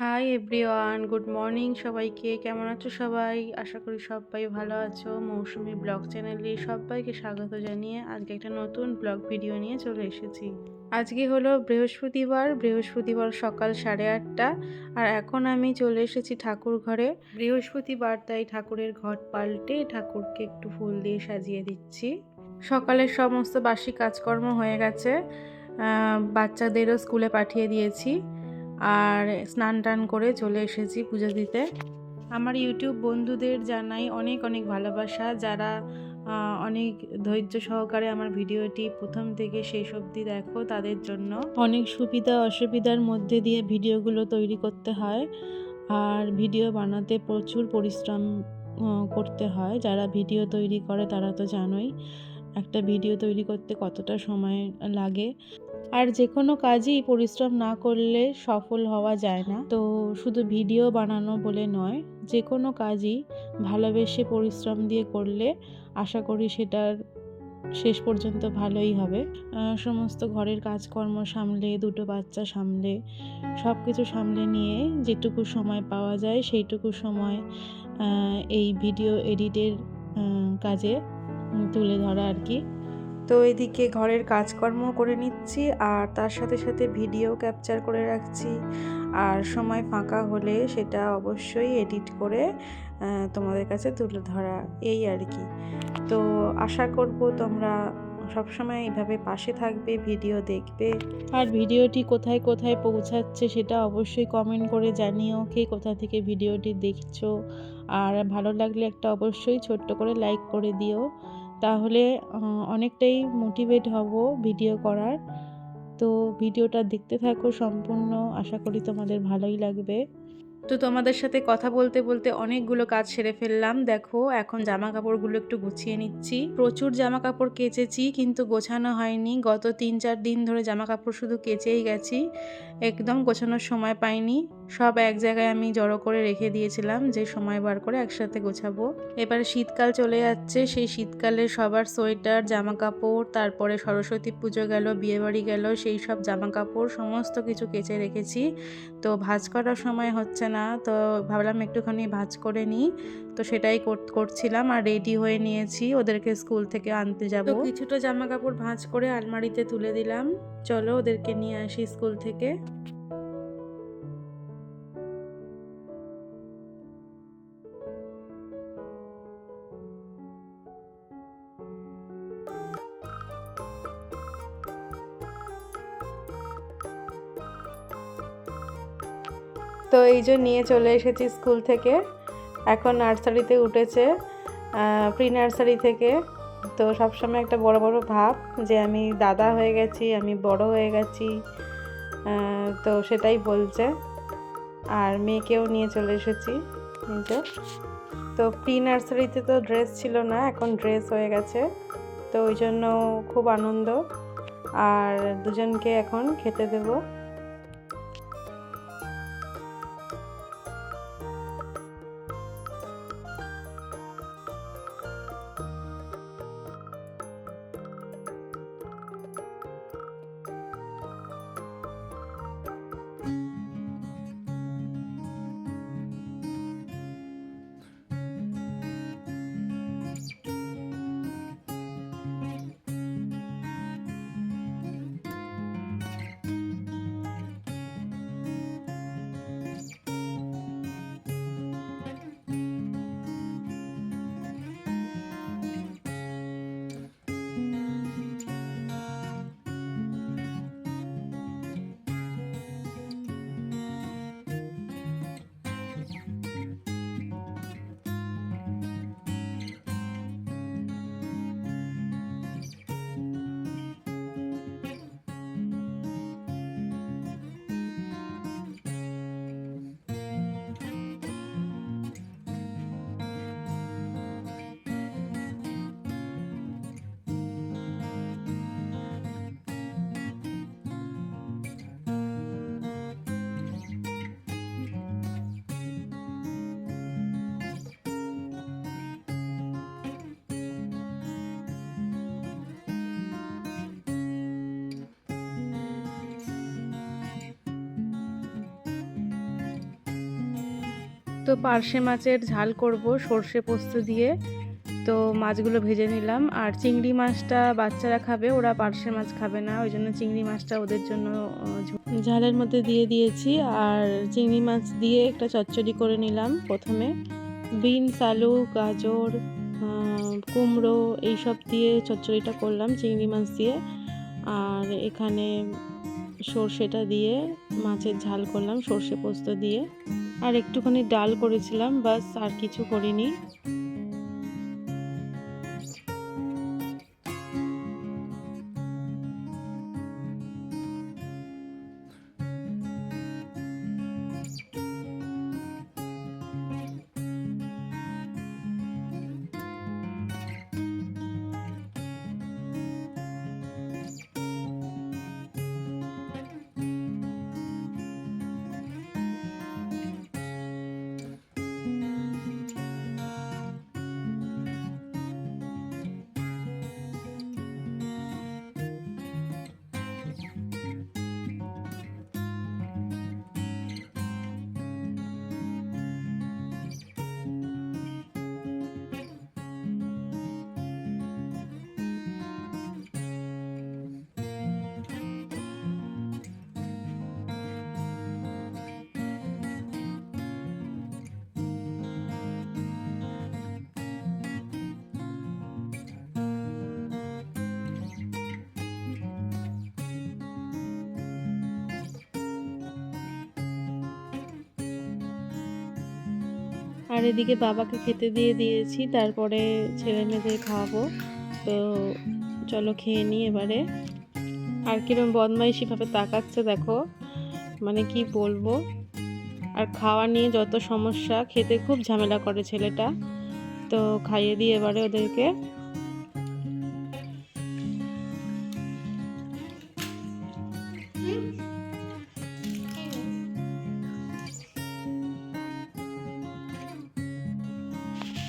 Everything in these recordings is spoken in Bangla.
হাই এভরিওয়ান গুড মর্নিং সবাইকে কেমন আছো সবাই? আশা করি সবাই ভালো আছো। মৌসুমি ব্লগ চ্যানেলে সবাইকে স্বাগত জানিয়ে আজকে একটা নতুন ব্লগ ভিডিও নিয়ে চলে এসেছি। আজকে হলো বৃহস্পতিবার। বৃহস্পতিবার সকাল সাড়ে আটটা। আর এখন আমি চলে এসেছি ঠাকুর ঘরে। বৃহস্পতিবার, তাই ঠাকুরের ঘট পাল্টে ঠাকুরকে একটু ফুল দিয়ে সাজিয়ে দিচ্ছি। সকালের সমস্ত বাসি কাজকর্ম হয়ে গেছে। বাচ্চাদেরও স্কুলে পাঠিয়ে দিয়েছি। আর স্নান টান করে চলে এসেছি পুজো দিতে। আমার ইউটিউব বন্ধুদের জানাই অনেক অনেক ভালোবাসা। যারা অনেক ধৈর্য সহকারে আমার ভিডিওটি প্রথম থেকে শেষ অবধি দেখো, তাদের জন্য অনেক সুবিধা অসুবিধার মধ্যে দিয়ে ভিডিওগুলো তৈরি করতে হয়। আর ভিডিও বানাতে প্রচুর পরিশ্রম করতে হয়। যারা ভিডিও তৈরি করে তারা তো জানোই একটা ভিডিও তৈরি করতে কতটা সময় লাগে। আর যে কোনো কাজই পরিশ্রম না করলে সফল হওয়া যায় না। তো শুধু ভিডিও বানানো বলে নয়, যে কোনো কাজই ভালোবেসে পরিশ্রম দিয়ে করলে আশা করি সেটার শেষ পর্যন্ত ভালোই হবে। সমস্ত ঘরের কাজকর্ম সামলে, দুটো বাচ্চা সামলে সব কিছু সামলে নিয়ে যেটুকু সময় পাওয়া যায় সেইটুকু সময় এই ভিডিও এডিটের কাজে তুলে ধরা আর কি। তো এদিকে ঘরের কাজকর্ম করে নিচ্ছি, আর তার সাথে সাথে ভিডিও ক্যাপচার করে রাখছি। আর সময় ফাঁকা হলে সেটা অবশ্যই এডিট করে তোমাদের কাছে তুলে ধরা, এই আর কি। তো আশা করব তোমরা সবসময় এইভাবে পাশে থাকবে, ভিডিও দেখবে। আর ভিডিওটি কোথায় কোথায় পৌঁছাচ্ছে সেটা অবশ্যই কমেন্ট করে জানিও কে কোথা থেকে ভিডিওটি দেখছ। আর ভালো লাগলে একটা অবশ্যই ছোট্ট করে লাইক করে দিও। তাহলে অনেকটাই মোটিভেট হব ভিডিও করার। তো ভিডিওটা দেখতে থাকো সম্পূর্ণ। আশা করি তোমাদের ভালোই লাগবে। তো তোমাদের সাথে কথা বলতে বলতে অনেকগুলো কাজ সেরে ফেললাম। দেখো, এখন জামা কাপড়গুলো একটু গুছিয়ে নিচ্ছি। প্রচুর জামা কাপড় কেচেছি, কিন্তু গোছানো হয়নি। গত তিন, চার দিন ধরে জামা কাপড় শুধু কেচেই গেছি। একদম গোছানোর সময় পাইনি। সব এক জায়গায় আমি জড়ো করে রেখে দিয়েছিলাম যে সময় বার করে একসাথে গোছাবো। এবারে শীতকাল চলে যাচ্ছে, সেই শীতকালে সবার সোয়েটার জামা কাপড় তারপরে সরস্বতী পুজো গেল, বিয়েবাড়ি গেল, সেই সব জামা কাপড় সমস্ত কিছু কেচে রেখেছি। তো ভাঁজ করার সময় হচ্ছে না, তো ভাবলাম একটুখানি ভাঁজ করে নিই। তো সেটাই কর- করছিলাম আর রেডি হয়ে নিয়েছি, ওদেরকে স্কুল থেকে আনতে যাব। কিছুটা জামা কাপড় ভাঁজ করে আলমারিতে তুলে দিলাম। চলো ওদেরকে নিয়ে আসি স্কুল থেকে। তো এই যে নিয়ে চলে এসেছি স্কুল থেকে। এখন নার্সারিতে উঠেছে প্রি নার্সারি থেকে। তো সবসময় একটা বড় বড় ভাব যে আমি দাদা হয়ে গেছি, আমি বড় হয়ে গেছি তো সেটাই বলছে। আর মেয়েকেও নিয়ে চলে এসেছি যে। তো প্রি নার্সারিতে তো ড্রেস ছিল না, এখন ড্রেস হয়ে গেছে। তো ওই জন্য খুব আনন্দ। আর দুজনকে এখন খেতে দেবো। তো পার্শে মাছের ঝাল করব, সর্ষে পোস্ত দিয়ে। তো মাছগুলো ভেজে নিলাম। আর চিংড়ি মাছটা বাচ্চারা খাবে, ওরা পার্শে মাছ খাবে না। ওই জন্য চিংড়ি মাছটা ওদের জন্য ঝালের মধ্যে দিয়ে দিয়েছি। আর চিংড়ি মাছ দিয়ে একটা চচ্চড়ি করে নিলাম প্রথমে। বিনস, আলু, গাজর কুমড়ো এইসব দিয়ে চচ্চড়িটা করলাম চিংড়ি মাছ দিয়ে। আর এখানে সর্ষেটা দিয়ে মাছের ঝাল করলাম সর্ষে পোস্ত দিয়ে। আর একটুখানি ডাল করেছিলাম বাস আর কিছু করিনি। আর এদিকে বাবাকে খেতে দিয়ে দিয়েছি, তারপরে ছেলে মেয়েদের খাওয়াবো। তো চলো খেয়ে নিই এবারে। আর কিরম বদমাইশিভাবে তাকাচ্ছে দেখো মানে কি বলব? আর খাওয়া নিয়ে যত সমস্যা, খেতে খুব ঝামেলা করে ছেলেটা। তো খাইয়ে দিই এবারে ওদেরকে।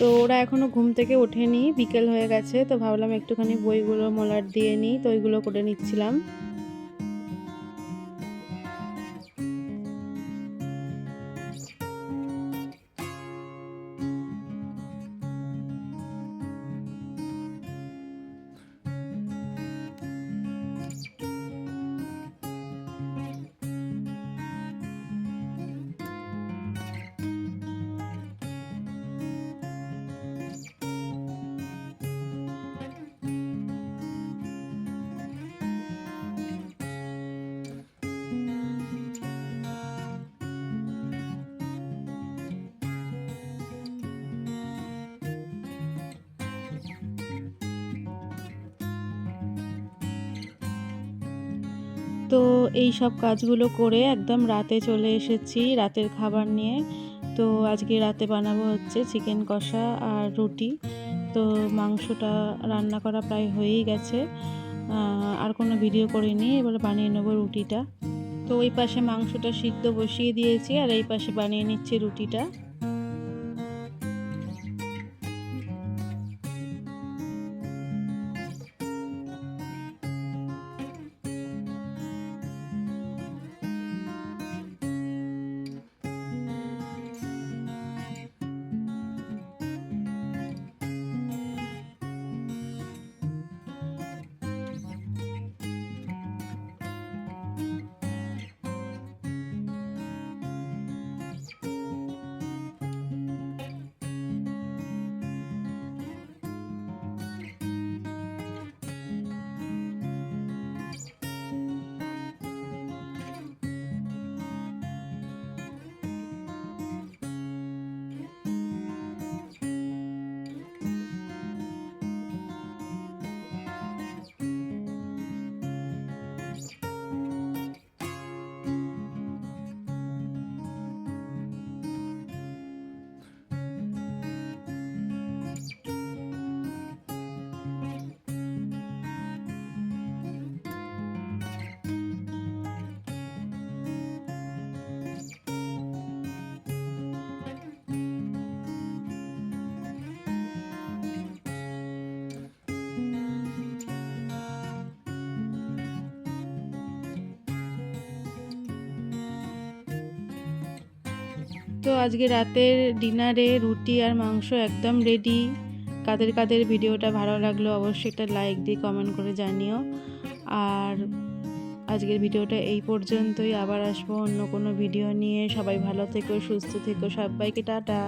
তো ওরা এখনও ঘুম থেকে ওঠেনি, বিকেল হয়ে গেছে, তো ভাবলাম একটুখানি বইগুলো, মলার দিয়ে নিই, তো ওইগুলো করে নিচ্ছিলাম। তো এই সব কাজগুলো করে একদম রাতে চলে এসেছি রাতের খাবার নিয়ে। তো আজকে রাতে বানাবো হচ্ছে চিকেন কষা আর রুটি। তো মাংসটা রান্না করা প্রায় হয়েই গেছে। আর কোনো ভিডিও করিনি, এবার বানিয়ে নেব রুটিটা। তো ওই পাশে মাংসটা সিদ্ধ বসিয়ে দিয়েছি আর এই পাশে বানিয়ে নিচ্ছি রুটিটা। তো আজকে রাতের ডিনারে রুটি আর মাংস একদম রেডি কাদের কাদের ভিডিওটা ভালো লাগল অবশ্যই একটা লাইক দিয়ে কমেন্ট করে জানিও। আর আজকের ভিডিওটা এই পর্যন্তই, আবার আসব অন্য কোনো ভিডিও নিয়ে। সবাই ভালো থেকো, সুস্থ থেকো, সবাইকে টাটা।